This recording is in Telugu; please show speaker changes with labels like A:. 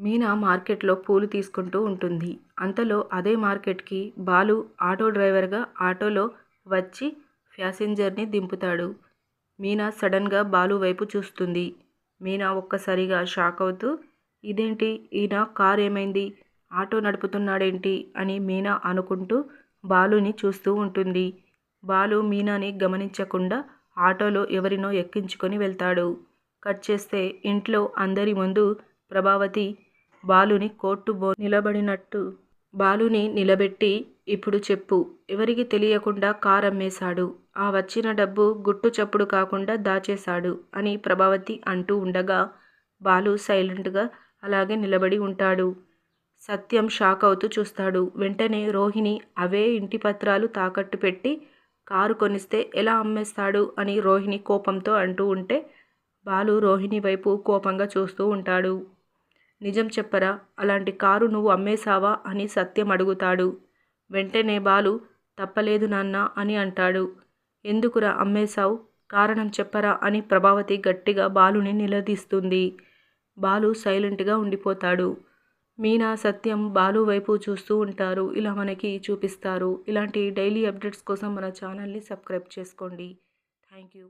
A: మీనా మార్కెట్లో పూలు తీసుకుంటూ ఉంటుంది. అంతలో అదే మార్కెట్కి బాలు ఆటో డ్రైవర్గా ఆటోలో వచ్చి ప్యాసింజర్ని దింపుతాడు. మీనా సడన్గా బాలు వైపు చూస్తుంది. మీనా ఒక్కసారిగా షాక్ అవుతూ ఇదేంటి? ఈయన కార్ ఏమైంది? ఆటో నడుపుతున్నాడేంటి? అని మీనా అనుకుంటూ బాలుని చూస్తూ ఉంటుంది. బాలు మీనాని గమనించకుండా ఆటోలో ఎవరినో ఎక్కించుకొని వెళ్తాడు. కట్ చేస్తే ఇంట్లో అందరి ముందు ప్రభావతి బాలుని కోర్టు బో నిలబడినట్టు. బాలుని నిలబెట్టి ఇప్పుడు చెప్పు. ఎవరికి తెలియకుండా కార్ అమ్మేశాడు ఆ వచ్చిన డబ్బు గుట్టు చప్పుడు కాకుండా దాచేశాడు అని ప్రభావతి అంటూ ఉండగా బాలు సైలెంట్గా అలాగే నిలబడి ఉంటాడు. సత్యం షాక్ అవుతూ చూస్తాడు. వెంటనే రోహిణి అవే ఇంటి పత్రాలు తాకట్టు పెట్టి కారు కొనిస్తే ఎలా అమ్మేస్తాడు అని రోహిణి కోపంతో అంటూ ఉంటే బాలు రోహిణి వైపు కోపంగా చూస్తూ ఉంటాడు. నిజం చెప్పరా? అలాంటి కారు నువ్వు అమ్మేశావా? అని సత్యం అడుగుతాడు. వెంటనే బాలు తప్పలేదు నాన్న అని అంటాడు. ఎందుకురా అమ్మేశావు? కారణం చెప్పరా? అని ప్రభావతి గట్టిగా బాలుని నిలదీస్తుంది. బాలు సైలెంట్గా ఉండిపోతాడు. మీనా సత్యం బాలు వైపు చూస్తూ ఉంటారు. ఇలా మనకి చూపిస్తారు. ఇలాంటి డైలీ అప్డేట్స్ కోసం మన ఛానల్ని సబ్స్క్రైబ్ చేసుకోండి. Thank you.